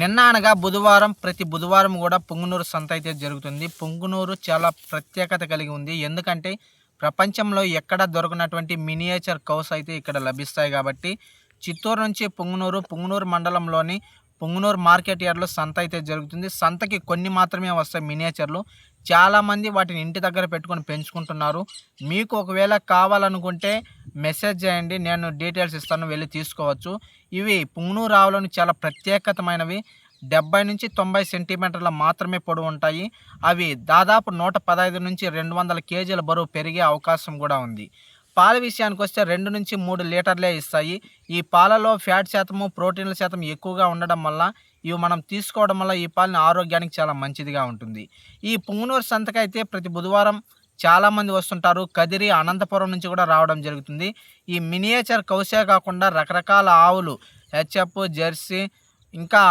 నిన్న అనగా బుధవారం ప్రతి బుధవారం కూడా పొంగునూరు సంత అయితే జరుగుతుంది. పొంగునూరు చాలా ప్రత్యేకత కలిగి ఉంది. ఎందుకంటే ప్రపంచంలో ఎక్కడ దొరకనటువంటి మినియేచర్ కౌస్ అయితే ఇక్కడ లభిస్తాయి కాబట్టి చిత్తూరు నుంచి పొంగునూరు పొంగునూరు మండలంలోని పొంగునూరు మార్కెట్ యార్డ్లో సంత అయితే జరుగుతుంది. సంతకి కొన్ని మాత్రమే వస్తాయి మినియేచర్లు. చాలామంది వాటిని ఇంటి దగ్గర పెట్టుకొని పెంచుకుంటున్నారు. మీకు ఒకవేళ కావాలనుకుంటే మెసేజ్ చేయండి. నేను డీటెయిల్స్ ఇస్తాను. వెళ్ళి తీసుకోవచ్చు. ఇవి పుంగనూరు ఆవులను చాలా ప్రత్యేకతమైనవి. డెబ్బై నుంచి తొంభై సెంటీమీటర్ల మాత్రమే పొడవు ఉంటాయి. అవి దాదాపు నూట పదహైదు నుంచి రెండు వందల కేజీల బరువు పెరిగే అవకాశం కూడా ఉంది. పాల విషయానికి వస్తే రెండు నుంచి మూడు లీటర్లే ఇస్తాయి. ఈ పాలలో ఫ్యాట్ శాతము ప్రోటీన్ల శాతం ఎక్కువగా ఉండడం వల్ల ఇవి మనం తీసుకోవడం వల్ల ఈ పాలని ఆరోగ్యానికి చాలా మంచిదిగా ఉంటుంది. ఈ పుంగనూరు సంతకైతే ప్రతి బుధవారం చాలామంది వస్తుంటారు. కదిరి అనంతపురం నుంచి కూడా రావడం జరుగుతుంది. ఈ మినియేచర్ కౌసే కాకుండా రకరకాల ఆవులు హెచ్ఎఫ్ జెర్సీ ఇంకా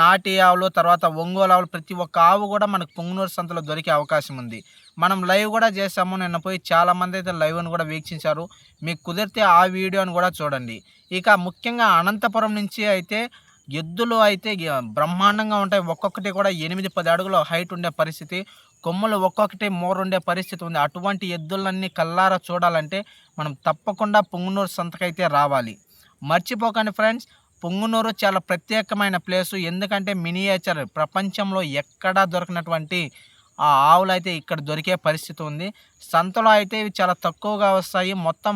నాటి ఆవులు తర్వాత ఒంగోలు ఆవులు ప్రతి ఒక్క ఆవు కూడా మనకు పొంగునూరు సంతలో దొరికే అవకాశం ఉంది. మనం లైవ్ కూడా చేసాము నిన్న పోయి చాలామంది అయితే లైవ్ను కూడా వీక్షించారు. మీకు కుదిరితే ఆ వీడియోని కూడా చూడండి. ఇక ముఖ్యంగా అనంతపురం నుంచి అయితే ఎద్దులు అయితే బ్రహ్మాండంగా ఉంటాయి. ఒక్కొక్కటి కూడా ఎనిమిది పది అడుగుల హైట్ ఉండే పరిస్థితి. కొమ్మలు ఒక్కొక్కటి మోరుండే పరిస్థితి ఉంది. అటువంటి ఎద్దులన్నీ కల్లారా చూడాలంటే మనం తప్పకుండా పొంగునూరు సంతకైతే రావాలి. మర్చిపోకండి ఫ్రెండ్స్. పొంగునూరు చాలా ప్రత్యేకమైన ప్లేసు. ఎందుకంటే మినియేచర్ ప్రపంచంలో ఎక్కడా దొరకనటువంటి ఆ ఆవులు అయితే ఇక్కడ దొరికే పరిస్థితి ఉంది. సంతలో అయితే ఇవి చాలా తక్కువగా వస్తాయి. మొత్తం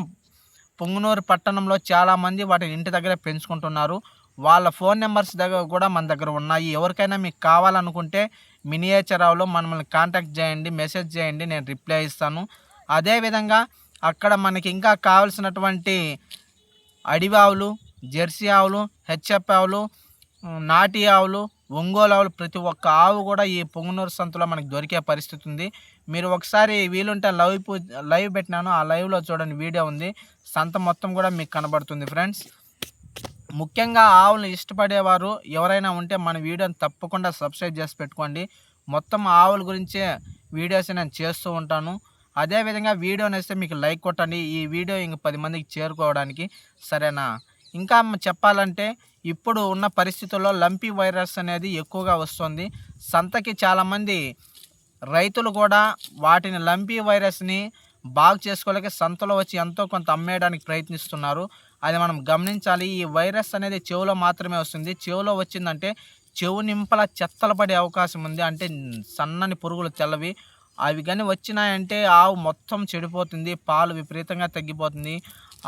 పొంగునూరు పట్టణంలో చాలామంది వాటిని ఇంటి దగ్గర పెంచుకుంటున్నారు. వాళ్ళ ఫోన్ నెంబర్స్ దగ్గర కూడా మన దగ్గర ఉన్నాయి. ఎవరికైనా మీకు కావాలనుకుంటే మినియేచర్ ఆవులో మనల్ని కాంటాక్ట్ చేయండి మెసేజ్ చేయండి నేను రిప్లై ఇస్తాను. అదేవిధంగా అక్కడ మనకి ఇంకా కావాల్సినటువంటి అడివి ఆవులు జెర్సీ ఆవులు హెచ్ఎఫ్ ఆవులు నాటి ఆవులు ఒంగోలు ఆవులు ప్రతి ఒక్క ఆవు కూడా ఈ పొంగునూరు సంతలో మనకు దొరికే పరిస్థితి ఉంది. మీరు ఒకసారి వీలుంటే లైవ్ పూ లైవ్ పెట్టినాను. ఆ లైవ్లో చూడండి వీడియో ఉంది. సంత మొత్తం కూడా మీకు కనబడుతుంది ఫ్రెండ్స్. ముఖ్యంగా ఆవులను ఇష్టపడేవారు ఎవరైనా ఉంటే మన వీడియోని తప్పకుండా సబ్స్క్రైబ్ చేసి పెట్టుకోండి. మొత్తం ఆవుల గురించే వీడియోస్ నేను చేస్తూ ఉంటాను. అదేవిధంగా వీడియో నేస్తే మీకు లైక్ కొట్టండి. ఈ వీడియో ఇంక పది మందికి చేరుకోవడానికి సరేనా? ఇంకా చెప్పాలంటే ఇప్పుడు ఉన్న పరిస్థితుల్లో లంపీ వైరస్ అనేది ఎక్కువగా వస్తుంది. సంతకి చాలామంది రైతులు కూడా వాటిని లంపీ వైరస్ని బాగు చేసుకోలేక సంతలో వచ్చి ఎంతో కొంత అమ్మేయడానికి ప్రయత్నిస్తున్నారు. అది మనం గమనించాలి. ఈ వైరస్ అనేది చెవులో మాత్రమే వస్తుంది. చెవులో వచ్చిందంటే చెవు నింపల చెత్తలు పడే అవకాశం ఉంది. అంటే సన్నని పురుగులు తెల్లవి అవి కానీ వచ్చినాయంటే ఆవు మొత్తం చెడిపోతుంది పాలు విపరీతంగా తగ్గిపోతుంది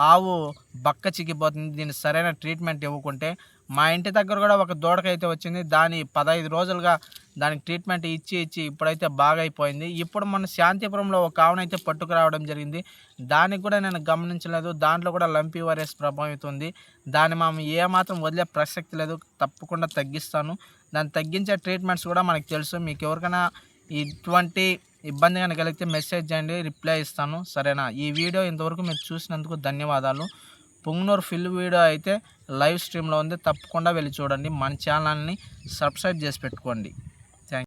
ఆవు బక్క చిక్కిపోతుంది. దీనికి సరైన ట్రీట్మెంట్ ఇవ్వకుంటే మా ఇంటి దగ్గర కూడా ఒక దూడకైతే వచ్చింది. దాని పదహైదు రోజులుగా దానికి ట్రీట్మెంట్ ఇచ్చి ఇచ్చి ఇప్పుడైతే బాగా అయిపోయింది ఇప్పుడు మన శాంతిపురంలో ఒక ఆవునైతే పట్టుకురావడం జరిగింది. దానికి కూడా నేను గమనించలేదు. దాంట్లో కూడా లంపీ వైరస్ ప్రభావితం ఉంది. దాన్ని మనం ఏమాత్రం వదిలే ప్రసక్తి లేదు. తప్పకుండా తగ్గిస్తాను. దాన్ని తగ్గించే ట్రీట్మెంట్స్ కూడా మనకు తెలుసు. మీకు ఎవరికైనా ఇటువంటి ఇబ్బంది కనుక కలిగితే మెసేజ్ చేయండి రిప్లై ఇస్తాను. సరేనా? ఈ వీడియో ఇంతవరకు మీరు చూసినందుకు ధన్యవాదాలు. పొంగునూరు ఫిల్ వీడియో అయితే లైవ్ స్ట్రీమ్లో ఉంది. తప్పకుండా వెళ్ళి చూడండి. మన ఛానల్ని సబ్స్క్రైబ్ చేసి పెట్టుకోండి.